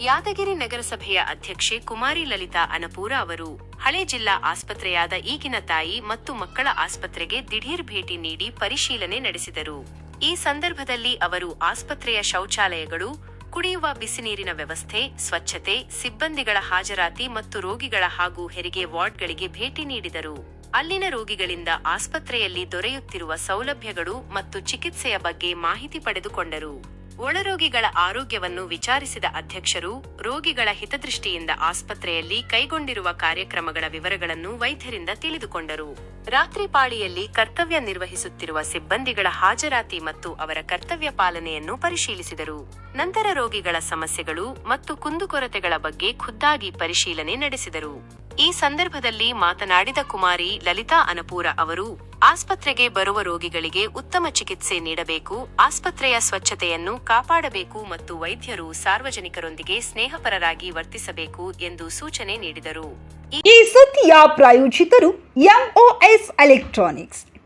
ಯಾದಗಿರಿ ನಗರಸಭೆಯ ಅಧ್ಯಕ್ಷೆ ಕುಮಾರಿ ಲಲಿತಾ ಅನಪೂರ ಅವರು, ಹಳೆ ಜಿಲ್ಲಾ ಆಸ್ಪತ್ರೆಯಾದ ಈಗಿನ ತಾಯಿ ಮತ್ತು ಮಕ್ಕಳ ಆಸ್ಪತ್ರೆಗೆ ದಿಢೀರ್ ಭೇಟಿ ನೀಡಿ ಪರಿಶೀಲನೆ ನಡೆಸಿದರು. ಈ ಸಂದರ್ಭದಲ್ಲಿ ಅವರು ಆಸ್ಪತ್ರೆಯ ಶೌಚಾಲಯಗಳು, ಕುಡಿಯುವ ಬಿಸಿ ನೀರಿನ ವ್ಯವಸ್ಥೆ, ಸ್ವಚ್ಛತೆ, ಸಿಬ್ಬಂದಿಗಳ ಹಾಜರಾತಿ ಮತ್ತು ರೋಗಿಗಳ ಹಾಗೂ ಹೆರಿಗೆ ವಾರ್ಡ್ಗಳಿಗೆ ಭೇಟಿ ನೀಡಿದರು. ಅಲ್ಲಿನ ರೋಗಿಗಳಿಂದ ಆಸ್ಪತ್ರೆಯಲ್ಲಿ ದೊರೆಯುತ್ತಿರುವ ಸೌಲಭ್ಯಗಳು ಮತ್ತು ಚಿಕಿತ್ಸೆಯ ಬಗ್ಗೆ ಮಾಹಿತಿ ಪಡೆದುಕೊಂಡರು. ಒಳರೋಗಿಗಳ ಆರೋಗ್ಯವನ್ನು ವಿಚಾರಿಸಿದ ಅಧ್ಯಕ್ಷರು, ರೋಗಿಗಳ ಹಿತದೃಷ್ಟಿಯಿಂದ ಆಸ್ಪತ್ರೆಯಲ್ಲಿ ಕೈಗೊಂಡಿರುವ ಕಾರ್ಯಕ್ರಮಗಳ ವಿವರಗಳನ್ನು ವೈದ್ಯರಿಂದ ತಿಳಿದುಕೊಂಡರು. ರಾತ್ರಿ ಪಾಳಿಯಲ್ಲಿ ಕರ್ತವ್ಯ ನಿರ್ವಹಿಸುತ್ತಿರುವ ಸಿಬ್ಬಂದಿಗಳ ಹಾಜರಾತಿ ಮತ್ತು ಅವರ ಕರ್ತವ್ಯ ಪಾಲನೆಯನ್ನು ಪರಿಶೀಲಿಸಿದರು. ನಂತರ ರೋಗಿಗಳ ಸಮಸ್ಯೆಗಳು ಮತ್ತು ಕುಂದುಕೊರತೆಗಳ ಬಗ್ಗೆ ಖುದ್ದಾಗಿ ಪರಿಶೀಲನೆ ನಡೆಸಿದರು. ಈ ಸಂದರ್ಭದಲ್ಲಿ ಮಾತನಾಡಿದ ಕುಮಾರಿ ಲಲಿತಾ ಅನಪೂರ ಅವರು, ಆಸ್ಪತ್ರೆಗೆ ಬರುವ ರೋಗಿಗಳಿಗೆ ಉತ್ತಮ ಚಿಕಿತ್ಸೆ ನೀಡಬೇಕು, ಆಸ್ಪತ್ರೆಯ ಸ್ವಚ್ಛತೆಯನ್ನು ಕಾಪಾಡಬೇಕು ಮತ್ತು ವೈದ್ಯರು ಸಾರ್ವಜನಿಕರೊಂದಿಗೆ ಸ್ನೇಹಪರರಾಗಿ ವರ್ತಿಸಬೇಕು ಎಂದು ಸೂಚನೆ ನೀಡಿದರು. ಈ ಸುದ್ದಿಯ ಪ್ರಾಯೋಜಿತರು MOS electronics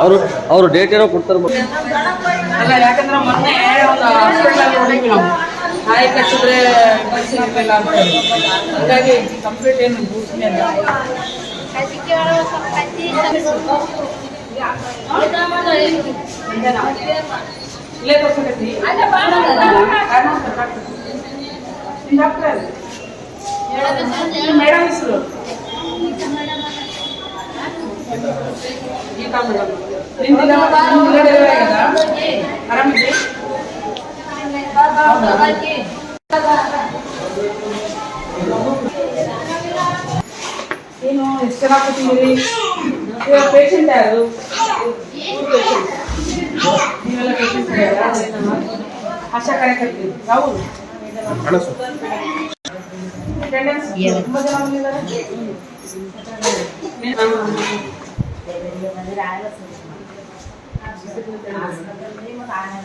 ಅವರು ಅವರು ಡೇಟ್ ಏನೋ ಕೊಡ್ತಾರೆ ಅಲ್ಲ ಯಾಕಂದ್ರೆ ಮೊನ್ನೆ ಒಂದು ಹಾಸ್ಪಿಟಲ್ ನೋಡಿದ್ವಿ ನಾವು. ನಾಯಿ ಕಚ್ಚಿದ್ರೆ ಅಂತ. ಹಾಗಾಗಿ ಕಂಪ್ಲೀಟ್ ಏನು ಬೂಸ್ನೇ ಇಲ್ಲ. ಇಲ್ಲೇ ತೋರ್ಸಕತ್ತಿ. ಡಾಕ್ಟರ್ ಮೇಡಮ್ ಹೆಸರು ಗೀತಾ ಮೇಡಮ್ ನಿಂದಿನ ನಿಂದಿನ ಡೆಲಿವರಿ ಆಗ್ಯದ ಆರಾಮಿದೆ ಏನು ಎಷ್ಟು ಜನ ಕೂತಿದ್ದೀರಿ ಇವಾಗ ಪೇಷಂಟ್ ಯಾರು ನೀವೆಲ್ಲ ಪೇಷಂಟ್ ಆಶಾ ಕಾರ್ಯಕರ್ತಿ ಯಾವ ಅಟೆಂಡೆನ್ಸ್ ತುಂಬ ಜನ ಬಂದಿದ್ದಾರೆ म्हणजे राहायलाच नाही मग आनंद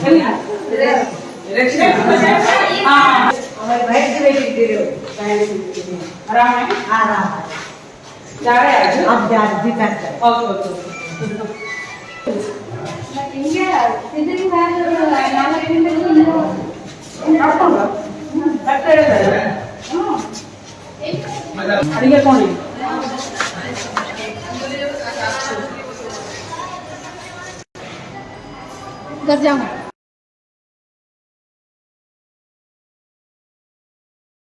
ಡ್ಯೂಟಿ ಆಗುತ್ತೆ ಹ್ಮ್. ಒಂಬತ್ತು ಗಂಟೆಗೆ आराम है? आराम है। जा रहे हैं अब जा रहे जी तक ओके ओके बट इंडिया इधर ही है तो नाला के अंदर तो नहीं आप कौन बट कर रहे हैं हाँ अरे कौन है घर जाऊँगा